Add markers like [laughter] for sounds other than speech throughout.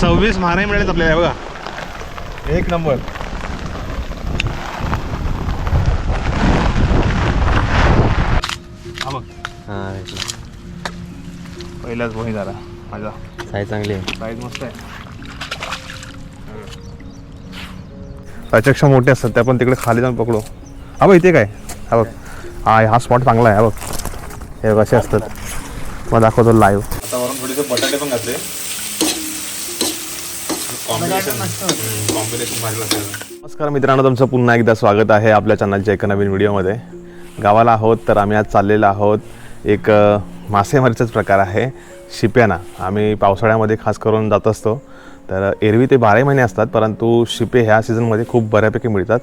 सव्वीस महाराई मिळालेत आपल्याला हे बघा. एक नंबर. हा बघ. हां पहिलाच बही झाला माझा. साईज चांगली आहे. साईज मस्त आहे. त्याच्यापेक्षा मोठे असतात त्या पण तिकडे खाली जाऊन पकडू. हा बघ इथे काय? हा बघ. हा हा स्पॉट चांगला आहे हा बघ. हे कसे असतात. मग दाखवतो लाईव्ह आता वरून थोडेसे बटाटे पण घातले. नमस्कार मित्रांनो तुमचं पुन्हा एकदा स्वागत आहे आपल्या चॅनलच्या एका नवीन व्हिडिओमध्ये. गावाला आहोत तर आम्ही आज चाललेलो आहोत. एक मासेमारीचाच प्रकार आहे. शिप्याना. आम्ही पावसाळ्यामध्ये खास करून जात असतो. तर एरवी ते बाराही महिने असतात परंतु शिपे ह्या सीझनमध्ये खूप बऱ्यापैकी मिळतात.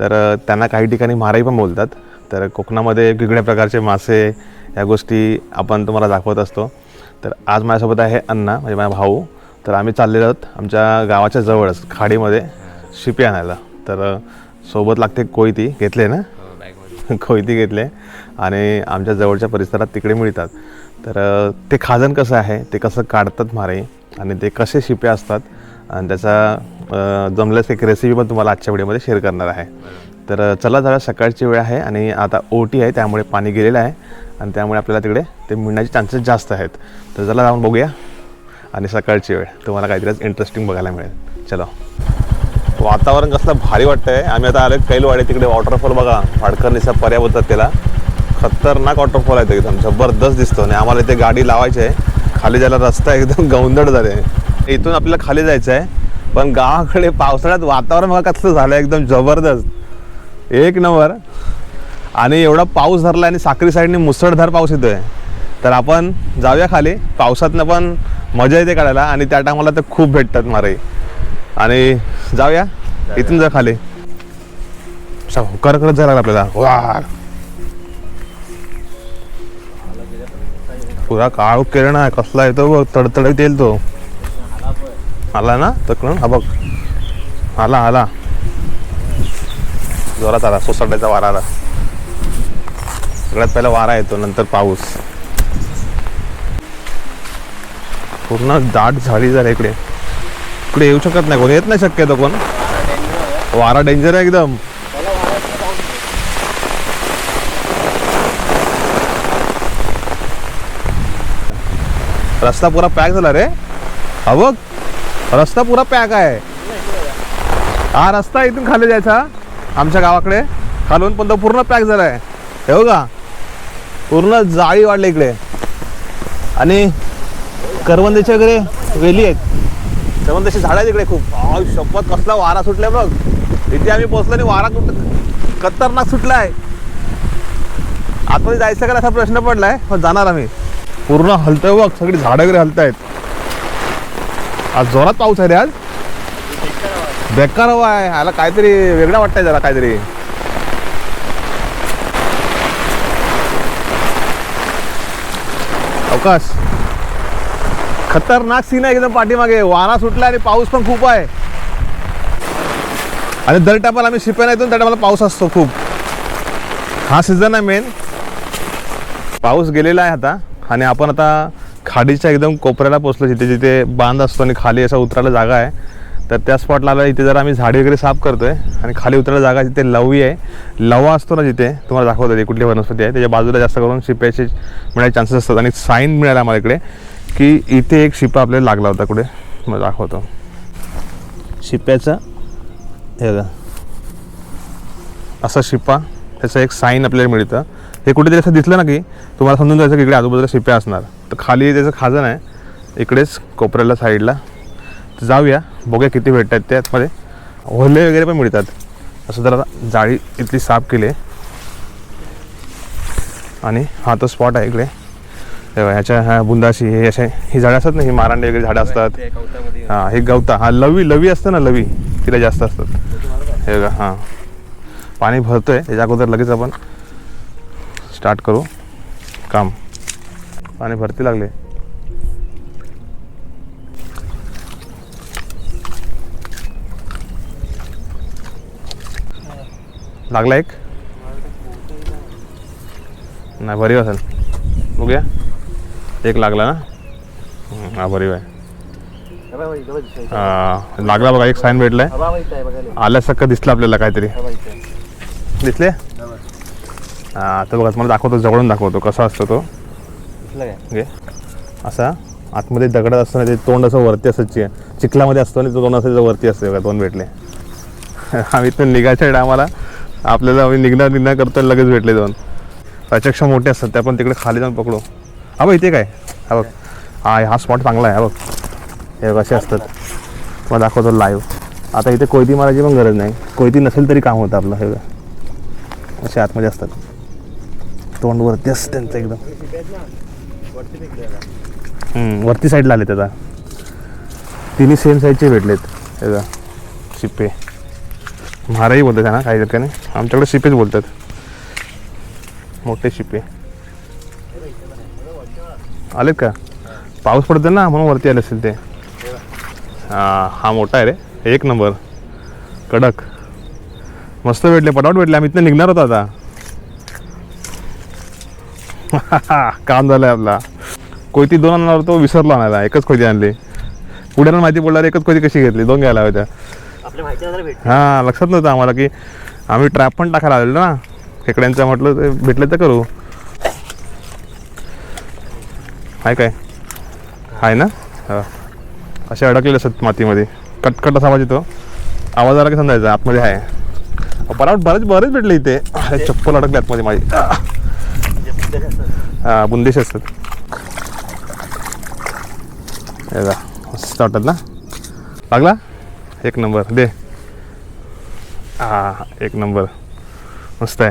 तर त्यांना काही ठिकाणी मारही पण बोलतात. तर कोकणामध्ये वेगवेगळ्या प्रकारचे मासे या गोष्टी आपण तुम्हाला दाखवत असतो. तर आज माझ्यासोबत आहे अण्णा म्हणजे माझा भाऊ. तर आम्ही चाललेलो आहोत आमच्या गावाच्या जवळच खाडीमध्ये शिपी आणायला. तर सोबत लागते कोयती घेतले ना? [laughs] कोयती घेतले आणि आमच्या जवळच्या परिसरात तिकडे मिळतात. तर ते खाजन कसं आहे ते कसं काढतात मारे आणि ते कसे शिपे असतात आणि त्याचा जमल्यास एक रेसिपी पण तुम्हाला आजच्या व्हिडिओमध्ये शेअर करणार आहे. तर चला जरा सकाळची वेळ आहे आणि आता ओटी आहे त्यामुळे पाणी गेलेलं आहे आणि त्यामुळे आपल्याला तिकडे ते मिळण्याचे चान्सेस जास्त आहेत. तर चला जाऊन बघूया. आणि सकाळची वेळ. तुम्हाला काहीतरी इंटरेस्टिंग बघायला मिळेल. चलो. वातावरण कसलं भारी वाटतंय. आम्ही आता आलो कैलवाडी तिकडे वॉटरफॉल बघा. फाडकरनीचा निसा पर्या बोलतात त्याला. खतरनाक वॉटरफॉल आहे एकदम. जबरदस्त दिसतो. आणि आम्हाला इथे गाडी लावायची आहे खाली जायला रस्ता एकदम गौंदड झाले. इथून आपल्याला खाली जायचं आहे पण गावाकडे पावसाळ्यात वातावरण बघा कसलं झालं एकदम जबरदस्त. एक नंबर. आणि एवढा पाऊस धरला आणि साखरी साईडने मुसळधार पाऊस येतो आहे तर आपण जाऊया खाली. पावसातनं पण मजा येते काढायला आणि त्या टायमाला तर खूप भेटतात मारे. आणि जाऊया. इथून जा खाली. करत जायला आपल्याला. वा पुरा काळ किरण आहे. कसला येतो बघ. तडतडत येईल तो. आला ना? तकडून? हा बघ. आला आला. जोरात आला. सोसाट्याचा वारा आला. सगळ्यात पहिला वारा येतो नंतर पाऊस. पूर्ण दाट झाडी झाली इकडे. इकडे येऊ शकत नाही कोण. येत नाही शक्यतो कोण. वारा डेंजर आहे एकदम. रस्ता पुरा पॅक झाला रे. हा बघ. रस्ता पुरा पॅक आहे. हा रस्ता इथून खाली जायचा. आमच्या गावाकडे. खालून पण तो पूर्ण पॅक झाला आहे हे बघा. पूर्ण जाळी वाढली इकडे. आणि करवंदेच्या वगैरे वेली आहेत. करवंदाची झाडं आहेत इकडे खूप. शपथ कसला वारा सुटलाय बघ. इथे आम्ही पोहोचलो आणि वारा कुठं खतरनाक सुटलाय. आतमध्ये जायचं का असा प्रश्न पडलाय पण जाणार आम्ही. पूर्ण हलतोय बघ सगळी झाडं वगैरे हलतायत. आज जोरात पाऊस आहे रे आज. बेकार हवा आहे. ह्याला काहीतरी वेगळा वाटतंय जरा काहीतरी. अवकाश. खतरनाक सीन आहे एकदम पाठीमागे. वारा सुटला आणि पाऊस पण खूप आहे. आणि दर टायमाला आम्ही शिप्याला येतो त्या टायमाला पाऊस असतो खूप. हा सीझन आहे मेन पाऊस गेलेला आहे आता. आणि आपण आता खाडीच्या एकदम कोपऱ्याला पोचलो जिथे जिथे बांध असतो आणि खाली असा उतरायला जागा आहे. तर त्या स्पॉटला आला इथे जर आम्ही झाडी वगैरे साफ करतोय आणि खाली उतरायला जागा जिथे लवी आहे. लवा असतो ना जिथे तुम्हाला दाखवतो ते कुठली वनस्पती आहे. त्याच्या बाजूला जास्त करून शिप्याचे मिळायचे चान्सेस असतात आणि साईन मिळाला आम्हाला इकडे. की इथे एक शिपा आपल्याला लागला होता कुठे? मग दाखवतो. शिप्याचा हे असा शिपा त्याचं एक साईन आपल्याला मिळतं. हे कुठेतरी असं दिसलं ना की तुम्हाला समजून जायचं की इकडे आजूबाजूला शिप्या असणार. तर खाली त्याचं खाजन आहे इकडेच कोपऱ्याला साईडला तर जाऊया बघूया किती भेटतात त्यातमध्ये ओले वगैरे पण मिळतात. असं जरा जाळी इथली साफ केली आणि हा तो स्पॉट आहे इकडे. हे बघा, ह्याच्या ह्या बुंदाशी हे असे ही झाडं असतात ना ही मारांडे वगैरे झाडं असतात. हां हे गवता. हा लवी लवी असतं ना लवी तिला जास्त असतात. हे बघा हां. पाणी भरतोय त्याच्या अगोदर लगेच आपण स्टार्ट करू. काम. पाणी भरती लागले. लागला एक? नाही भरीव असेल. बघूया. एक लागला ना? हं, आहे हा, लागला बघा एक साईन भेटलाय. आल्यासारखं दिसलं आपल्याला काहीतरी. दिसले? हा तर बघा तुम्हाला दाखवतो जवळून दाखवतो कसा असतो तो. घे. असा आतमध्ये दगडात असतो ना ते तोंड असं वरती असं चि चिखलामध्ये असतो आणि तो तोंड असं वरती असतं बघा दोन भेटले. [laughs] आम्ही इथून निघायच्या टायमाला आपल्याला आम्ही निघणार निघणार करतो लगेच भेटले दोन. त्याच्यापेक्षा मोठे असतात त्या पण तिकडे खाली जाऊन पकडू. हा बघ इथे काय? हा बघ. हा हा स्पॉट चांगला आहे हा बघ. हे बघ असे असतात. मग दाखवतो लाईव्ह आता इथे कोयती मारायची पण गरज नाही. कोयती नसेल तरी काम होतं आपलं हे असे आतमध्ये असतात. तोंड वरती असतं त्यांचं एकदम. वरती साईडला आले त्याचा तिन्ही सेम साईजचे भेटलेत. त्याचा शिप्पे. म्हाराही बोलतात त्यांना काही ठिकाणी आमच्याकडे शिप्पेच बोलतात. मोठे शिप्पे. आलेत का? पाऊस पडतो ना म्हणून वरती आले असेल ते. हा हा मोठा आहे रे. एक नंबर. कडक. मस्त भेटले पटावट भेटले. आम्ही इथनं निघणार होतो आता. [laughs] काम झालंय आपला. कोयती दोन आणणार होतो विसरलो आणायला. एकच कोयती आणली. पुढे माहिती पडल्यावर एकच कोयती कशी घेतली? दोन घ्यायला होत्या हां लक्षात नव्हतं आम्हाला की आम्ही ट्रॅप पण टाकायला आलेलो ना. खेकड्यांचं म्हटलं ते भेटलं तर करू. आहे काय? आहे ना? हां. असे अडकलेले असतात मातीमध्ये. कटकट असा आवाज येतो. आवाज आला की समजायचा आतमध्ये आहे बरा बरेच बरेच भेटले इथे. अरे चप्पल अडकले आतमध्ये माझी. हा बुंदेश असतात. मस्त वाटत ना? लागला? एक नंबर. दे. हा एक नंबर. मस्त आहे.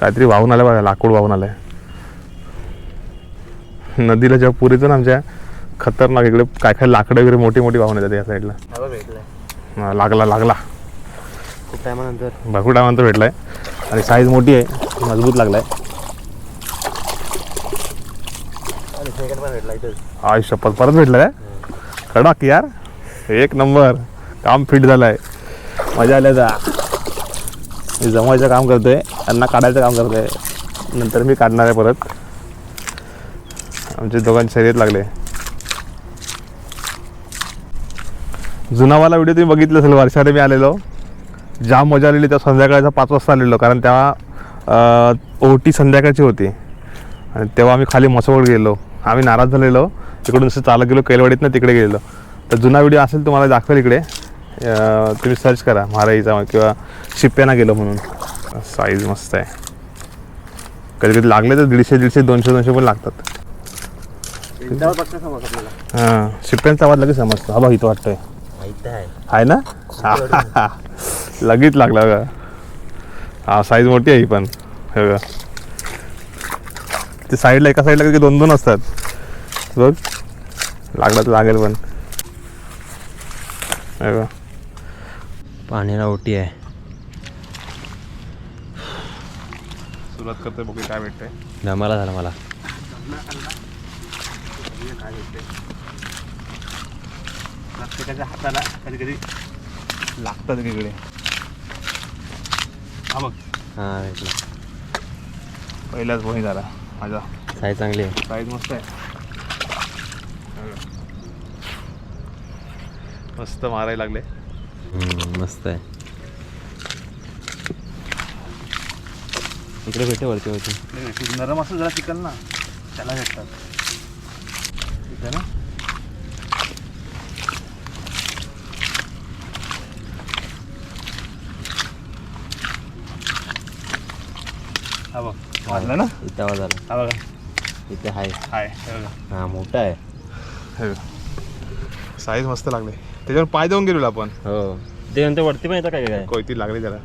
काहीतरी वाहून आलं बघा लाकूड वाहून आलं आहे नदीला जेव्हा पुर येतो ना आमच्या खतरनाक इकडे काय काय लाकडं वगैरे मोठी मोठी वाहून येतात या साईडला. हा लागला लागला. खूप टायमानंतर भरपूर टायमानंतर भेटलाय. आणि साईज मोठी आहे मजबूत लागलाय. आणि सेकंड पण भेटला इथंच आय शपथ परत भेटलाय? कडक यार. एक नंबर. काम फिट झालंय. मजा आल्या जा मी जमवायचं काम करतोय त्यांना काढायचं काम करतोय. नंतर मी काढणार आहे परत. आमचे दोघांची शर्यत लागले. जुनावाला व्हिडिओ तुम्ही बघितलं असेल वर्षाने मी आलेलो. जाम मजा आलेली त्या संध्याकाळचा पाच वाजता आलेलो कारण तेव्हा ओटी संध्याकाळची होती. आणि तेव्हा आम्ही खाली मसवड गेलो. आम्ही नाराज झालेलो. तिकडून असं चालत गेलो कैलवाडीत तिकडे गेलेलो. तर जुना व्हिडिओ असेल तुम्हाला दाखवेल इकडे. तुम्ही सर्च करा महाराईचा किंवा शिप्प्याना गेलो म्हणून. साईज मस्त आहे. कधी कधी लागले तर दीडशे दीडशे दोनशे दोनशे पण लागतात. हां शिप्प्यांचा आवाज लगेच समजतो. हा बघ इथं वाटतंय. माहिती आहे. आहे ना? लगेच लागला बघा. हा साईज मोठी आहे ही पण. हे बघा. ते साईडला एका साईडला दोन दोन असतात. बघ. लागला तर लागेल पण. हे बघा. पाण्याला ओटी आहे. सुरुवात करतोय बघू काय भेटतंय. दमाला झाला मला. काय भेटते प्रत्येकाच्या हाताला कधी कधी लागतात वेगळे. हा बघ. हा भेटला पहिलाच पोही झाला माझा. साई चांगली आहे. साईज मस्त आहे. मस्त मारायला लागले. हम्म, मस्त आहे. इकडे भेटे वरती वरती. नरम असं जरा चिकन ना त्याला भेटतात. ठीक आहे ना? हा बघ. वाजलं ना? इथं आवाज आला हा बघा. इथे आहे हाय. हे बघा. हा मोठा आहे. हे साईज मस्त लागले. त्याच्यावर पाय देऊन गेलेलो आपण. हो. ते नंतर वरती पण येतं काय काय? कोयती लागली त्याला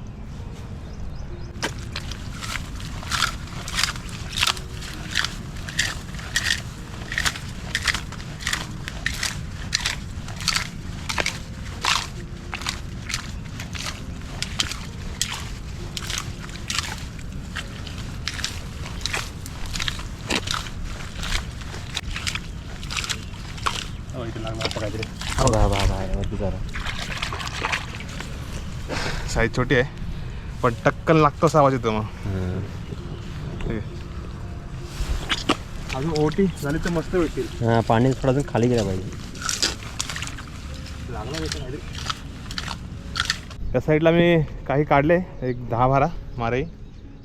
हो, इथे लागला आता काहीतरी हा बा बा बा वरती जरा साईज छोटी आहे. पण टक्कन लागतो असा आवाज येतो मग. अजून ओटी झाली तर मस्त भेटतील. हां पाणी थोडं अजून खाली गेलं पाहिजे. त्या साईडला मी काही काढले एक दहा बारा मारे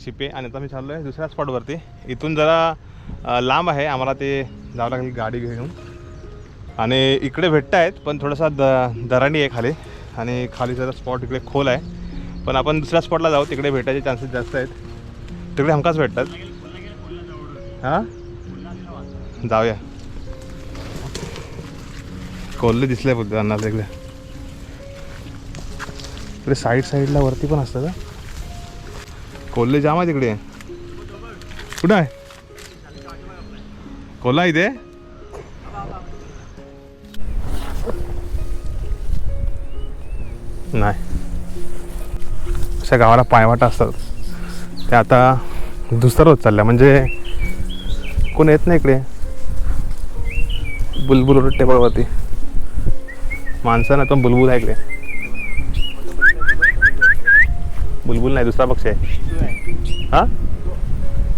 शिपे आणि आता मी चाललो आहे दुसऱ्या स्पॉटवरती इथून जरा लांब आहे आम्हाला ते जावं लागेल गाडी घेऊन. आणि इकडे भेटत आहेत पण थोडासा द दराणी आहे खाली. आणि खाली जरा स्पॉट इकडे खोल आहे. पण आपण दुसऱ्या स्पॉटला जाऊ. तिकडे भेटायचे चान्सेस जास्त आहेत. तिकडे हमखास भेटतात. हां? जाऊया. कोल्हे दिसले बुद्ध अन्नास इकडे. तिकडे साईड साईडला वरती पण असतं का कोल्हे जाम आहे तिकडे कुठं आहे? कोल्हा इथे? नाही. अशा गावाला पायवाटा असतात. ते आता दुसरं होत चालल्या. म्हणजे कोण येत नाही इकडे? बुलबुल टेबलवरती. माणसं माणसानं पण बुलबुल आहे इकडे. बुलबुल नाही दुसरा पक्ष आहे. हा?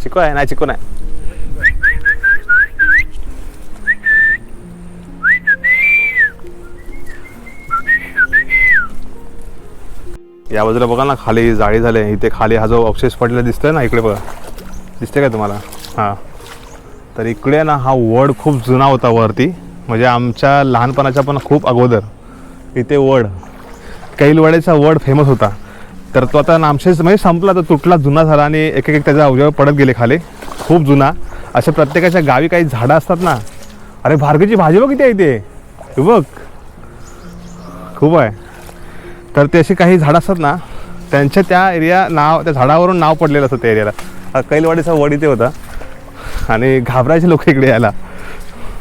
चिको आहे? नाही चिको नाही. या बाजूला बघा ना खाली जाळी झाले इथे खाली हा जो अवशेष पडलेला दिसतोय ना इकडे बघा. दिसते का तुम्हाला? हां. तर इकडे ना हा वड खूप जुना होता वरती. म्हणजे आमच्या लहानपणाच्या पण खूप अगोदर. इथे वड. कैलवाड्याचा वड फेमस होता. तर तो आता नामशेष म्हणजे संपला तर तुटला जुना झाला आणि एक एक त्याचा अवयव पडत गेले खाली. खूप जुना. अशा प्रत्येकाच्या गावी काही झाडं असतात ना. अरे भार्गीची भाजी बघ किती आहे ते बघ. खूप आहे. तर ते अशी काही झाडं असतात ना त्यांच्या त्या एरिया नाव त्या झाडावरून नाव पडलेलं असतं त्या एरियाला कैलवाडीचा वड इथे होता. आणि घाबरायचे लोक इकडे यायला.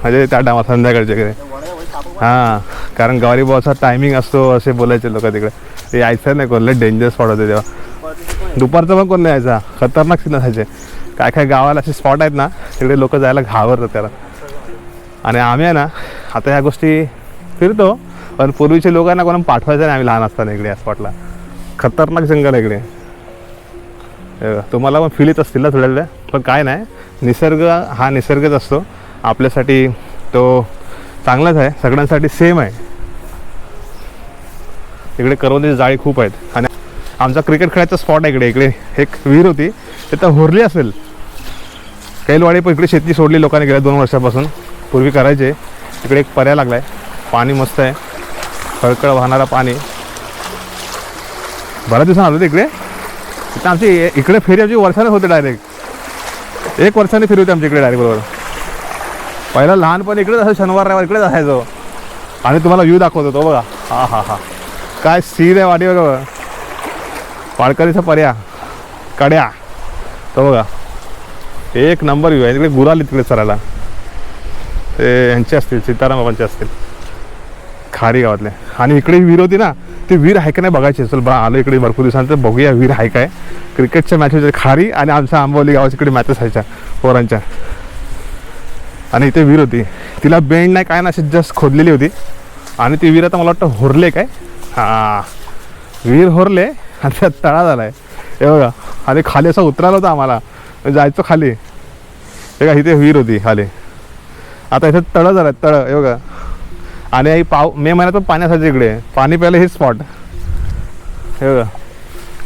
म्हणजे त्या डामा संध्याकाळच्या इकडे. हां कारण गौरी टायमिंग असतो असे बोलायचे लोक तिकडे. ते यायचं नाही कोणलं डेंजर स्पॉट होते तेव्हा. दुपारचं पण कोण नाही यायचा? खतरनाक सीन असायचे. काय काय गावाला असे स्पॉट आहेत ना तिकडे लोक जायला घाबरतात त्याला. आणि आम्ही आहे ना आता ह्या गोष्टी फिरतो. पण पूर्वीचे लोकांना कोणा पाठवायचं नाही आम्ही लहान असताना इकडे या स्पॉटला खतरनाक जंगल आहे इकडे. तुम्हाला पण फील येत असतील ना थोड्या पण काय नाही. निसर्ग हा निसर्गच असतो. आपल्यासाठी तो चांगलाच आहे. सगळ्यांसाठी सेम आहे. इकडे करवंदीची जाळी खूप आहेत. आणि आमचा क्रिकेट खेळायचा स्पॉट आहे इकडे. इकडे एक विहीर होती. ते तर होरली असेल. कैलवाडी पण इकडे शेती सोडली लोकांनी गेल्या दोन वर्षापासून. पूर्वी करायचे. इकडे एक पर्याय लागला आहे पाणी मस्त आहे. खळखळ वाहणारा पाणी. बऱ्याच दिवसांना आलो तिकडे तिथं आमची इकडे फेरी आमची वर्षाने होते डायरेक्ट एक वर्षाने फेरी होती आमच्या इकडे डायरेक्ट बरोबर. पहिला लहानपणी इकडेच असं शनिवार रविवार इकडेच असायचो आणि तुम्हाला व्ह्यू दाखवतो तो बघा. हा हा हा. काय सीन आहे वाडी बघा. पाळकरीचा पर्या. कड्या. तो बघा. एक नंबर व्ह्यू आहे. तिकडे गुराली तिकडे चरायला. ते यांचे असतील सीताराम बाबांचे असतील. खारी गावातले. आणि इकडे विहीर होती ना ती विहीर आहे का नाही बघायची. चल बा आलो इकडे भरपूर दिवसांतर बघूया विहीर आहे. काय क्रिकेटच्या मॅचेस खारी आणि आमच्या आंबवली गावाच्या इकडे मॅचेस व्हायच्या पोरांच्या. आणि इथे विहीर होती तिला बेंड नाही काय ना अशी जस्ट खोदलेली होती. आणि ती विहीर आता मला वाटतं होरले काय? हां. विहीर होरले आणि त्यात तळा झाला आहे हे बघा आणि खाली असं उतरायला होता आम्हाला. जायचो खाली. हे का इथे विहीर होती खाली. आता इथे तळं झालं तळं. हे बघा. आणि पाव मे महिन्यात पण पाणी असायचं इकडे पाणी प्यायला हे स्पॉट हे बघा.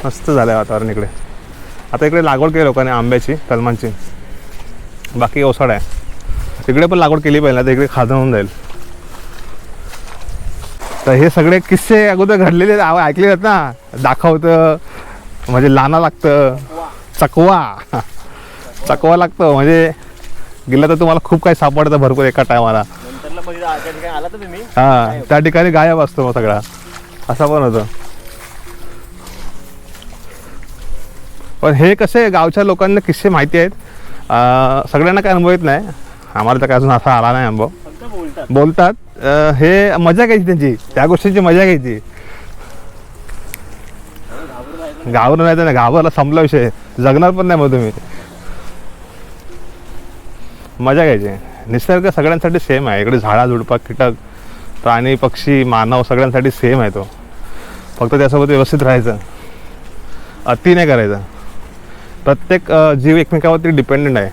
मस्त झालं आहे वातावरण इकडे. आता इकडे लागवड केली लोकांनी आंब्याची कलमांची. बाकी ओसाड आहे. तिकडे पण लागवड केली पाहिजे आता इकडे खाजण होऊन जाईल. तर हे सगळे किस्से अगोदर घडलेले ऐकले आहेत ना? दाखवतं म्हणजे लाना लागतं. चकवा. चकवा लागतं. म्हणजे गेलं तर तुम्हाला खूप काही सापडतं भरपूर एका टायमाला त्या ठिकाणी आला हा त्या ठिकाणी गायब असतो मग सगळा. असा पण होतं. पण हे कसे गावच्या लोकांना किस्से माहिती आहेत. अं, सगळ्यांना काय अनुभव येत नाही. आम्हाला तर काय अजून असा आला नाही अनुभव. फक्त बोलतात. बोलतात. अं, हे मजा घ्यायची त्यांची. त्या गोष्टीची मजा घ्यायची. घाबरून नाही तर घाबरला संपला विषय. जगणार पण नाही मग तुम्ही. मजा घ्यायची. निसर्ग सगळ्यांसाठी सेम आहे. इकडे झाडा झुडपा कीटक प्राणी पक्षी मानव सगळ्यांसाठी सेम आहे तो. फक्त त्यासोबत व्यवस्थित राहायचं. अति नाही करायचं. प्रत्येक जीव एकमेकावरती डिपेंडेंट आहे.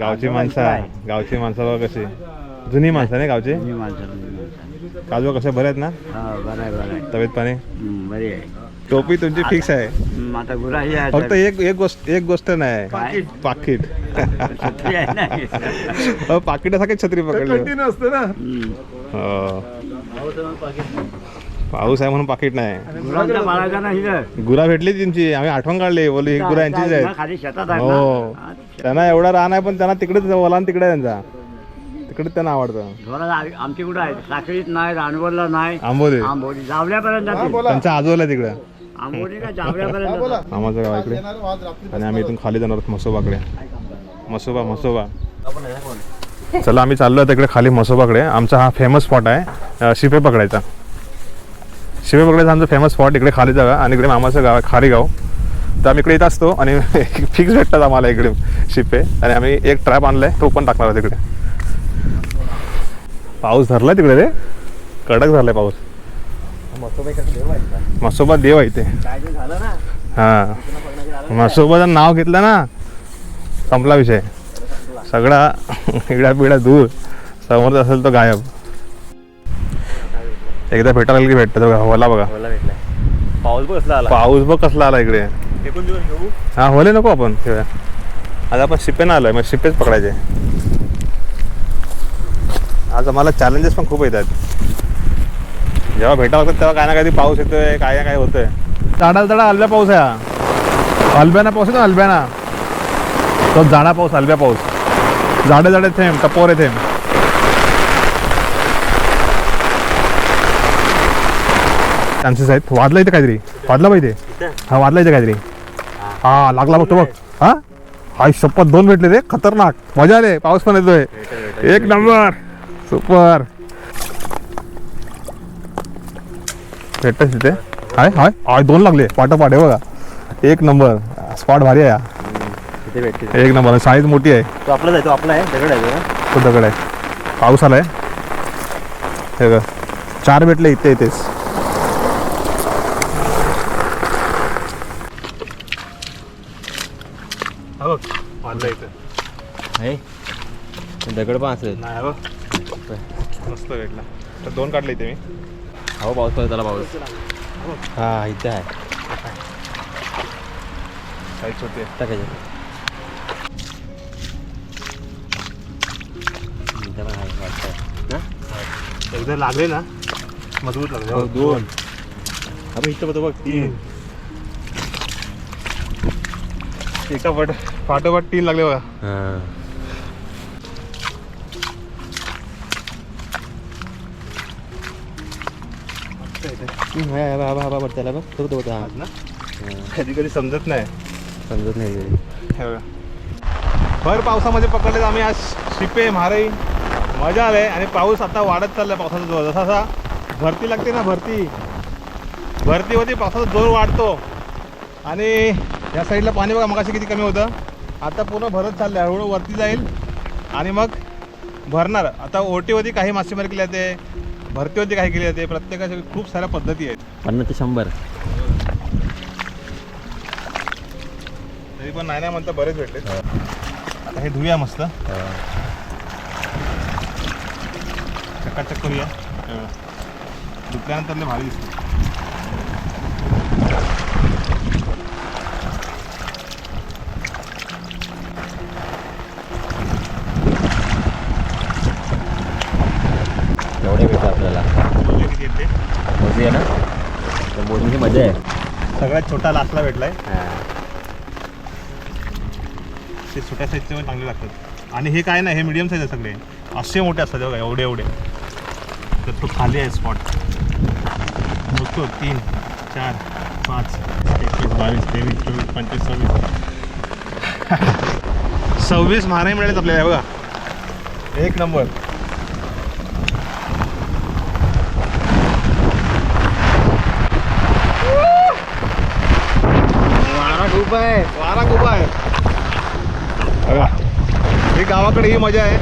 गावची माणसं गावची माणसं बघ कशी. जुनी माणसं नाही गावची? काजू कसे बरे आहेत ना? हा बरं आहे बरं आहे. तब्येत पाणी? हम्म, बरी आहे. टोपी तुमची फिक्स आहे? हम्म, आता गुराही आहे फक्त एक एक गोष्ट एक गोष्ट नाही. काय? पाकिट. छत्री आहे ना? अहो, पाकिटासारखी छत्री पकडली. असते ना? हम्म. हो. पाऊस आहे म्हणून पाकिट नाही. गुरांचा बाळाचा नाही ना. गुरा भेटली तुमची आम्ही आठवण काढली. बोलली ही गुरा यांचीच आहेत. खाली शेतात आहे हो. ना. त्यांना एवढा रान आहे पण त्यांना तिकडेच ओलान तिकडे आहे त्यांचा. तिकडे त्यांना आवडतं. ढोराला आमची कुठं आहे साखळीत नाही रानवरला नाही. आंबोली. आंबोली. जावल्यापर्यंत जातील त्यांचा आजोला तिकडे. आंबोली का जावल्यापर्यंत जातात. मामाचं गाव इकडे. आणि आम्ही इथून खाली जाणार आहोत मसोबाकडे. मसोबा मसोबा. चला आम्ही चाललो आहे तिकडे खाली मसोबाकडे. आमचा हा फेमस स्पॉट आहे अं, शिपे पकडायचा. शिपे पकडायचा आमचा फेमस स्पॉट इकडे खाली जागा आणि इकडे मामाचं गाव आहे खारीगाव तर आम्ही इकडे येत असतो आणि [laughs] फिक्स भेटतात आम्हाला इकडे शिपे आणि आम्ही एक ट्रॅप आणलाय तो पण टाकणार आहे तिकडे पाऊस धरलाय तिकडे रे. कडक झालाय पाऊस. मसोबा देव आहे ते. झालं ना हा. मसोबाचं नाव घेतलं ना. संपला विषय. सगळा इडा पिढा दूर समोर असेल तो गायब. एकदा भेटायला गेलं की भेटतं. होला बघा. पाऊस बसला आला. पाऊस बघ कसला आला इकडे. हा होले नको आपण. आज आपण शिपेनं आलोय. मग शिपेच पकडायचे. आज आम्हाला चॅलेंजेस पण खूप येतात. जेव्हा भेटा होतात तेव्हा काय ना काही पाऊस येतोय काय ना काय होतंय. जाडा जाडा अलब्या पाऊस आहे हा. अलब्याना पाऊस येतो अलब्याना तो जाडा पाऊस अलब्या पाऊस. जाडे जाडे थेंब टपोरे थेंब. चान्सेस आहेत वादला इथे काहीतरी. वादला पाहिजे हा वादला इथे काहीतरी. हा. लागला बघतो बघ. हा? हाय शपथ दोन भेटले रे खतरनाक. मजा आले. पाऊस पण येतोय. एक नंबर. सुपर भेटतच तिथे हाय हाय. हाय दोन लागले. पाठोपाठ आहे बघा. एक नंबर. स्पॉट भारी आहे हा. तिथे भेटते एक नंबर. साईज मोठी आहे. तो आपलाच आहे तो आपला आहे दगड आहे तो. ना. तो दगड आहे. पाऊस आलाय. हे बघ. चार भेटले इथे इथेच. आहे दगड पण असेल. नाही बघ. मस्त भेटला तर दोन काढले इथे मी. हो पाऊस पडत त्याला पाऊस हा इथे आहे. साईज आहे टाकायचे. इथे पण आहे वाटतं. ना एकदा लागले ना मजबूत लागले. हो, दोन. अबे इथं बघ बघ तीन. एका पट पाठोपाठ तीन लागले बघा. हां. त्याला बघ तो तो हा ना? कधी कधी समजत नाही. समजत नाही. हे भर पावसामध्ये पकडले आम्ही आज शिपे म्हारई. मजा आले आणि पाऊस आता वाढत चाललाय पावसाचा जोर. जसा जसा भरती लागते ना भरती. भरती होती पावसाचा जोर वाढतो. आणि या साईडला पाणी बघा मगाशी किती कमी होतं. आता पूर्ण भरत चाललं आहे हळूहळू वरती जाईल. आणि मग भरणार. आता ओटीवरती काही मासेमारी केली जाते भरतीवरती काही केली जाते प्रत्येकाच्या खूप साऱ्या पद्धती आहेत. पन्नास ते शंभर. तरी पण नाही नाही म्हणता बरेच भेटले. आता हे धुया मस्त. चकाचक करूया. धुतल्यानंतर लय भारी दिसते. मोठीची मजा आहे. सगळ्यात छोटा लास्टला भेटलाय. हां. ते छोट्या साईजचे पण चांगले लागतात. आणि हे काय नाही हे मिडियम साईज आहे सगळे. असे मोठे असतात हे बघा एवढे एवढे. तर तो खाली आहे स्पॉट बघतो तीन चार पाच एकवीस बावीस तेवीस चोवीस पंचवीस सव्वीस. [laughs] सव्वीस महाराई मिळालेत आपल्याला हे बघा. एक नंबर. वारा आहे. वारा खूप आहे. बघा ही गावाकडे ही मजा आहे.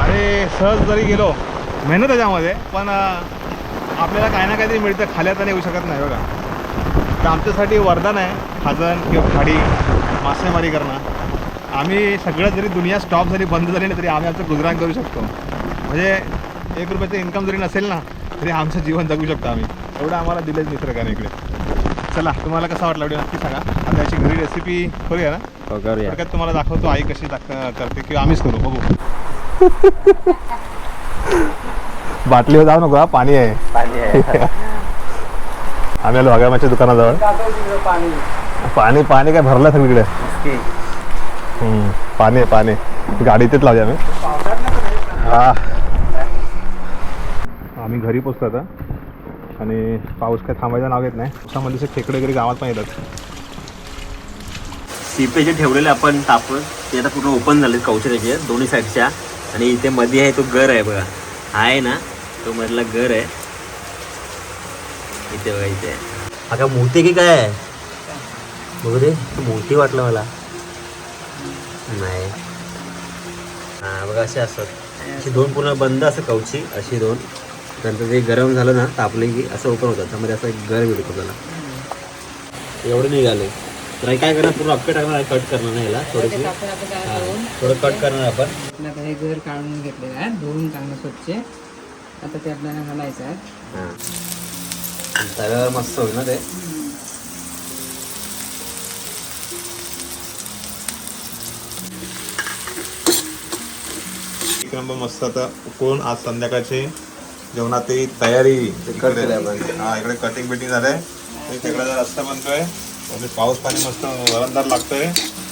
आणि सहज जरी गेलो मेहनत त्याच्यामध्ये पण आपल्याला काही ना काहीतरी मिळतं खाल्यात तर येऊ शकत नाही बघा. तर आमच्यासाठी वरदान आहे खाजन किंवा खाडी मासेमारी करणं. आम्ही सगळं जरी दुनिया स्टॉप जरी बंद झाली ना तरी आम्ही आमचं गुजराण करू शकतो. म्हणजे एक रुपयाचं इन्कम जरी नसेल ना तरी आमचं जीवन जगू शकतो आम्ही. एवढं आम्हाला दिलेच निसर्गाने इकडे चला तुम्हाला कसा वाटला व्हिडिओ नक्की सांगा. घरी रेसिपी करूया ना? हो करूया. थोडक्यात तुम्हाला दाखवतो आई कशी दाख करते किंवा आम्हीच करू बघू. बाटलीवर जाऊ नको हा पाणी आहे. पाणी आहे. आम्ही आलो वाघामाच्या दुकानाजवळ. पाणी पाणी काय भरलं सगळीकडे पाणी आहे पाणी गाडी इथेच लावूया आम्ही. हा. आम्ही घरी पोचलो आता. आणि पाऊस काय थांबायचं नाव घेत नाही. पावसामध्ये खेकडे वगैरे गावात पण येतात. सीपे जे ठेवलेले आपण तापत ते आता पूर्ण ओपन झाले कवचे त्याचे दोन्ही साईडच्या. आणि इथे मध्ये आहे तो घर आहे बघा. हा आहे ना तो मधला घर आहे. इथे बघा इथे. आता मूर्ती की काय? आहे बघू दे मोती वाटलं मला. नाही. हा बघा असे असतात. अशी दोन पूर्ण बंद असं कवची अशी दोन. नंतर ते गरम झालं ना तापले की असं ओपन होतं त्यामध्ये असं एक घर भेटतो त्याला एवढे निघाले तर काय करणार पूर्ण अक्के टाकणार कट करणार नाही याला थोडीशी. थोडं कट करणार आपण. आता हे घर काढून घेतलेलं आहे धुवून चांगलं स्वच्छ. आता ते आपल्याला घालायचं आहे. हा. तर मस्त होईल ना ते. नंबर मस्त आता उकळून आज संध्याकाळची जेवणाची तयारी cut केलंय आपण. हा इकडे कटिंग बिटिंग झालंय तिकडे रस्ता बनतोय. म्हणजे पाऊस पाणी मस्त वरणदार लागतोय.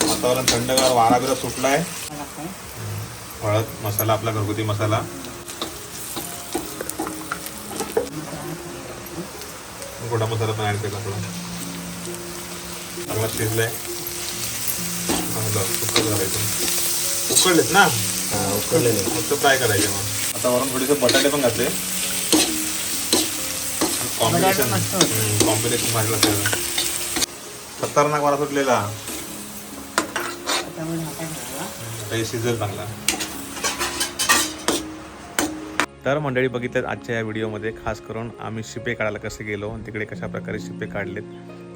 वातावरण थंडगार वारा बिरा सुटलाय. लागतंय. हळद मसाला आपला घरगुती मसाला. गोडा मसाला पण ऍड केला थोडा. चांगला शिजलाय. चांगलं सुकं करायचं उकळलेत ना? उकडलेले मस्त फ्राय करायचे मग. आता वरून थोडेसे बटाटे पण घातले. कॉम्बिनेशन कॉम्बिनेशन भारी लागतं खतरनाक वारा सुटलेला. काही शिजेल चांगला. तर मंडळी बघितल्यात आजच्या या व्हिडिओमध्ये खास करून आम्ही शिपे काढायला कसे गेलो आणि तिकडे कशा प्रकारे शिपे काढलेत.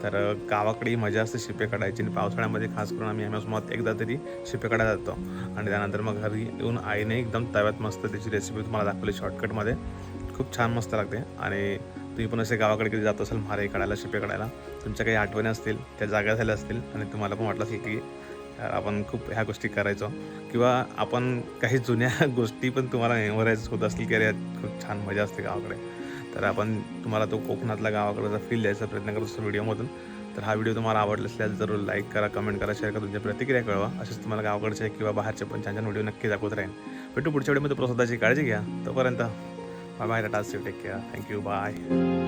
तर गावाकडे ही मजा असते शिपे काढायची आणि पावसाळ्यामध्ये खास करून आम्ही आम्ही एकदा तरी शिपे काढायला जातो. आणि त्यानंतर मग घरी येऊन आईने एकदम तव्यात मस्त त्याची रेसिपी तुम्हाला दाखवली शॉर्टकटमध्ये खूप छान मस्त लागते. आणि तुम्ही पण असे गावाकडे कधी जात असाल मारे काढायला शिपे काढायला तुमच्या काही आठवणी असतील त्या जागा झाल्या असतील आणि तुम्हाला पण वाटलं असेल की आपण खूप ह्या गोष्टी करायचो. किंवा आपण काही जुन्या [laughs] गोष्टी पण तुम्हाला मेमोराईज होत असतील की अरे खूप छान मजा असते गावाकडे. तर आपण तुम्हाला तो कोकणातला गावाकडचा फील द्यायचा प्रयत्न करत असतो व्हिडिओमधून. तर हा व्हिडिओ तुम्हाला आवडला असल्यास जरूर लाईक करा कमेंट करा शेअर करा तुमच्या प्रतिक्रिया कळवा. असेच तुम्हाला गावाकडचे किंवा बाहेरचे पण छान छान व्हिडिओ नक्की दाखवत राहीन. भेटू पुढच्या व्हिडिओमध्ये स्वतःची काळजी घ्या. तोपर्यंत bye bye tata take care thank you bye